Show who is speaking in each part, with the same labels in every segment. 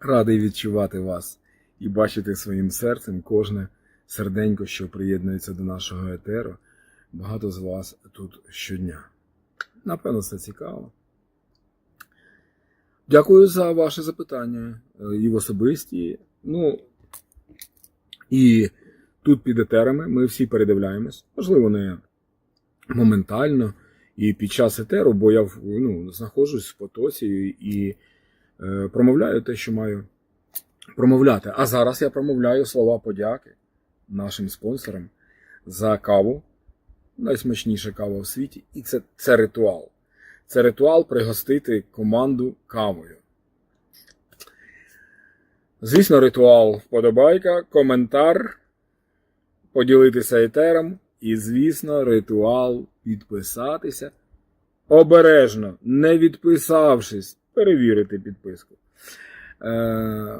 Speaker 1: Радий відчувати вас і бачити своїм серцем кожне серденько, що приєднується до нашого етеру. Багато з вас тут щодня. Напевно, це цікаво. Дякую за ваше запитання е, і в особисті. Ну, і тут під етерами ми всі передивляємось. Можливо, не моментально і під час етеру, бо я ну, знаходжусь в потоці і промовляю те, що маю промовляти. А зараз я промовляю слова подяки нашим спонсорам за каву. Найсмачніша кава в світі. І це, це ритуал. Це ритуал пригостити команду кавою. Звісно, ритуал вподобайка, коментар, поділитися етером. І, звісно, ритуал підписатися. Обережно, не відписавшись, перевірити підписку. Е,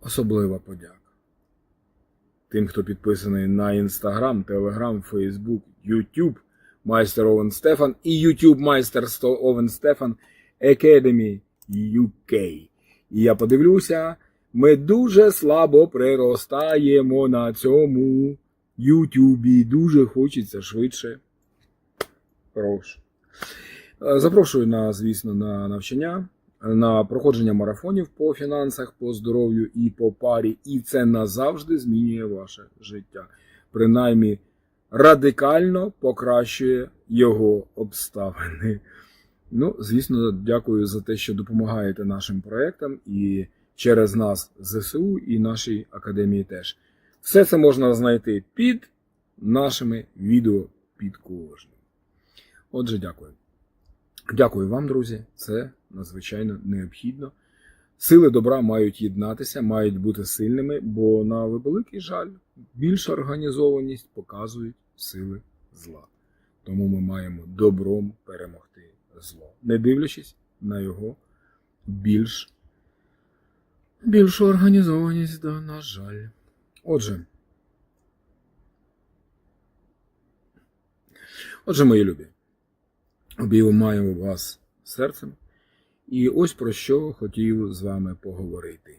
Speaker 1: особлива подяка. Тим, хто підписаний на Інстаграм, Телеграм, Фейсбук, Ютуб, Майстер Овен Стефан і Ютуб Майстер Овен Стефан Academy UK. І я подивлюся, ми дуже слабо приростаємо на цьому Ютубі. Дуже хочеться швидше. Прошу. Е, Запрошую на, звісно, на навчання, на проходження марафонів по фінансах, по здоров'ю і по парі. І це назавжди змінює ваше життя. Принаймні, радикально покращує його обставини. Ну, звісно, дякую за те, що допомагаєте нашим проектам і через нас ЗСУ і нашій академії теж. Все це можна знайти під нашими відео під кожним. Отже, дякую. Дякую вам, друзі. Це надзвичайно необхідно. Сили добра мають єднатися, мають бути сильними, бо на великий жаль, більша організованість показують сили зла. Тому ми маємо добром перемогти зло, не дивлячись на його більш більшу організованість, да, на жаль. Отже. Отже, мої любі, обіймаємо вас серцем. І ось про що хотів з вами поговорити.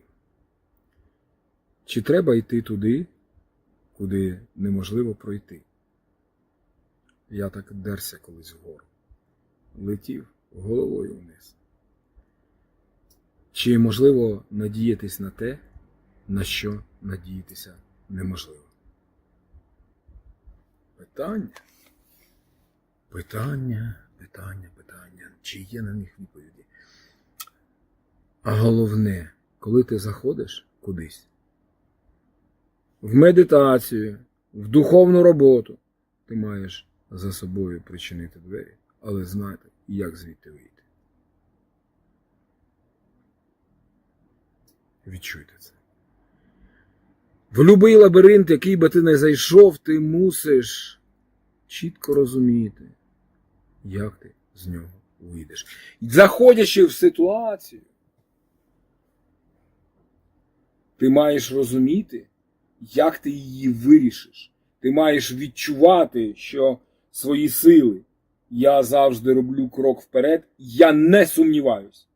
Speaker 1: Чи треба йти туди, куди неможливо пройти? Я так дерся колись вгору, летів головою вниз. Чи можливо надіятись на те, на що надіятися неможливо? Питання. Питання, питання, питання. Чи є на них відповіді? А головне, коли ти заходиш кудись, в медитацію, в духовну роботу, ти маєш за собою причинити двері, але знати, як звідти вийти. Відчуйте це. В любий лабіринт, який би ти не зайшов, ти мусиш чітко розуміти, як ти з нього вийдеш. Заходячи в ситуацію, ти маєш розуміти, як ти її вирішиш. Ти маєш відчувати, що свої сили я завжди роблю крок вперед. Я не сумніваюсь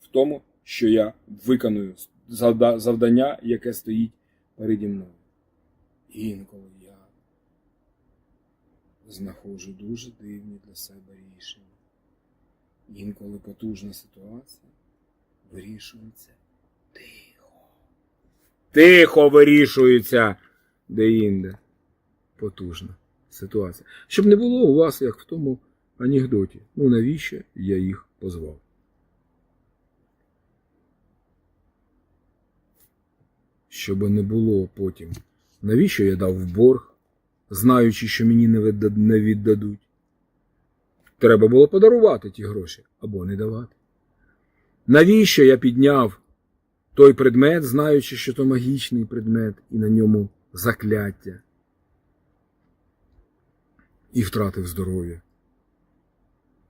Speaker 1: в тому, що я виконую завдання, яке стоїть переді мною. Інколи знаходжу дуже дивні для себе рішення. Інколи потужна ситуація вирішується тихо. Тихо вирішується де-інде. Потужна ситуація. Щоб не було у вас, як в тому анекдоті. Ну навіщо я їх позвав? Щоб не було потім. Навіщо я дав в борг, знаючи, що мені не віддадуть? Треба було подарувати ті гроші або не давати. Навіщо я підняв той предмет, знаючи, що то магічний предмет, і на ньому закляття, і втратив здоров'я?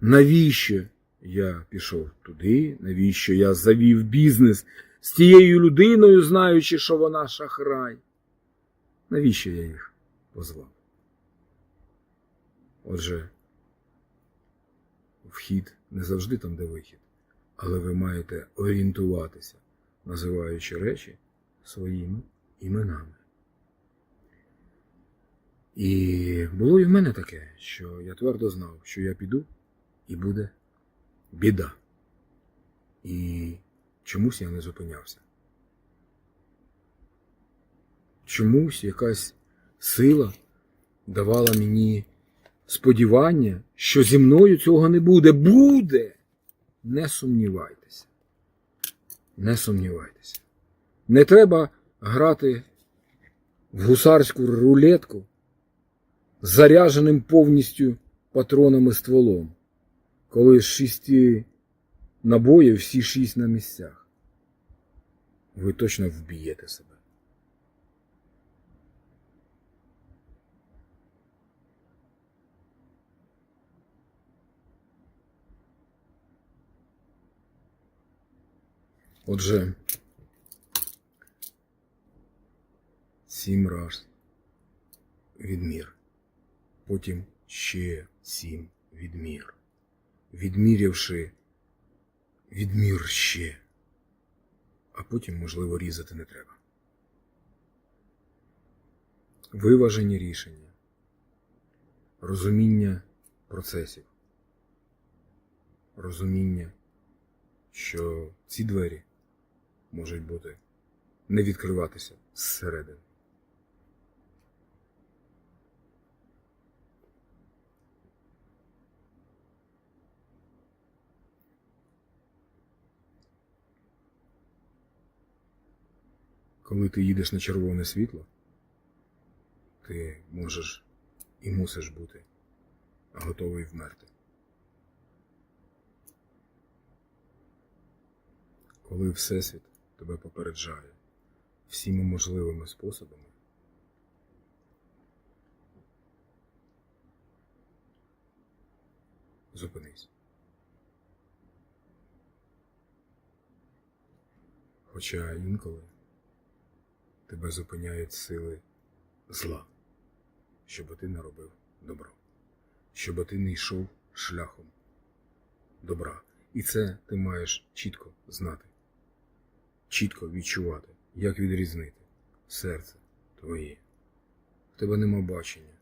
Speaker 1: Навіщо я пішов туди? Навіщо я завів бізнес з тією людиною, знаючи, що вона шахрай? Навіщо я їх позвав? Отже, вхід не завжди там, де вихід, але ви маєте орієнтуватися називаючи речі своїми іменами. І було і в мене таке, що я твердо знав, що я піду і буде біда. І чомусь я не зупинявся. Чомусь якась сила давала мені сподівання, що зі мною цього не буде. Буде! Не сумнівайтеся. Не сумнівайтеся. Не треба грати в гусарську рулетку з заряженим повністю патронами стволом, коли з шісті набоїв всі шість на місцях. Ви точно вб'єте себе. Отже, сім раз відмір, потім ще сім відмір. Відмірявши відмір ще, а потім, можливо, різати не треба. Виважені рішення, розуміння процесів, розуміння, що ці двері можуть бути не відкриватися зсередини. Коли ти їдеш на червоне світло, ти можеш і мусиш бути готовий вмерти. Коли Всесвіт тебе попереджає всіма можливими способами, зупинись. Хоча інколи тебе зупиняють сили зла, щоб ти не робив добро, щоб ти не йшов шляхом добра. І це ти маєш чітко знати, чітко відчувати, як відрізнити серце твоє. В тебе нема бачення,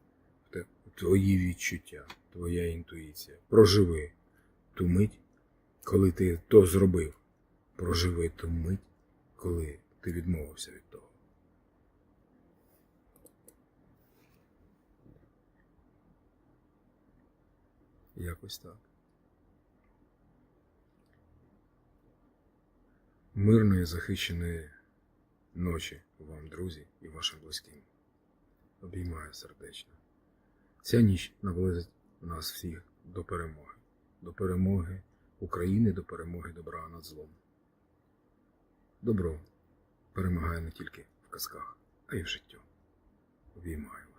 Speaker 1: твої відчуття, твоя інтуїція. Проживи ту мить, коли ти то зробив. Проживи ту мить, коли ти відмовився від того. Якось так. Мирної захищеної ночі вам, друзі, і вашим близьким. Обіймаю сердечно. Ця ніч наблизить нас всіх до перемоги, до перемоги України, до перемоги добра над злом. Добро перемагає не тільки в казках, а й в житті. Обіймаю.